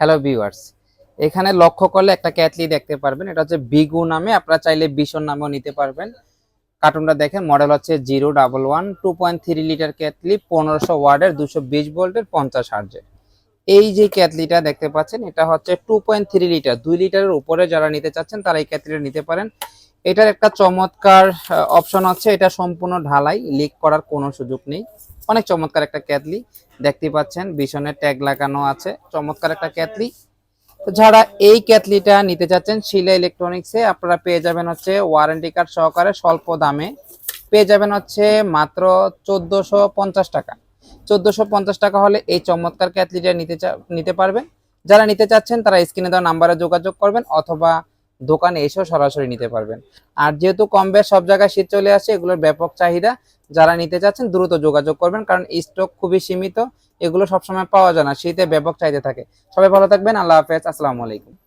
Hello viewers এখানে লক্ষ্য করলে একটা ক্যাটলি দেখতে পারবেন। এটা হচ্ছে বিগু নামে, আপনারা চাইলে বিশন নামেও নিতে পারবেন। কার্টুনটা দেখেন মডেল হচ্ছে zero double one, two point three litre ক্যাটলি পনেরোশো ওয়ার্ডের, দুশো বিশ ভোল্টের, পঞ্চাশ হার্জের। এই যে ক্যাটলিটা দেখতে পাচ্ছেন, এটা হচ্ছে টু পয়েন্ট থ্রি লিটার, দুই লিটারের উপরে যারা নিতে চাচ্ছেন, তারা এই ক্যাটলিটা নিতে পারেন। এটার একটা চমৎকার অপশন আছে। এটা সম্পূর্ণ ঢালাই লিক করার কোনো সুযোগ নেই। অনেক চমৎকার একটা ক্যাটলি দেখতে পাচ্ছেন বিশনের ট্যাগ লাগানো আছে। চমৎকার একটা ক্যাটলি তো যারা এই ক্যাটলিটা নিতে চাচ্ছেন শিলা ইলেকট্রনিক্সে আপনারা পেয়ে যাবেন হচ্ছে ওয়ারেন্টি কার্ড সহকারে স্বল্প দামে। পেয়ে যাবেন হচ্ছে মাত্র চোদ্দোশো পঞ্চাশ টাকা। চোদ্দোশো পঞ্চাশ টাকা হলে এই চমৎকার ক্যাটলিটা নিতে নিতে পারবেন। যারা নিতে চাচ্ছেন, তারা স্ক্রিনে দেওয়া নাম্বারে যোগাযোগ করবেন অথবা দোকানে এসেও সরাসরি নিতে পারবেন। আর যেহেতু কম বেশ সব জায়গায় শীত চলে আসে, এগুলোর ব্যাপক চাহিদা যারা নিতে চাচ্ছেন দ্রুত যোগাযোগ করবেন, কারণ স্টক খুবই সীমিত, এগুলো সবসময় পাওয়া যায় না, শীতে ব্যাপক চাহিদা থাকে। সবাই ভালো থাকবেন, আল্লাহ হাফেজ, আসসালামু আলাইকুম।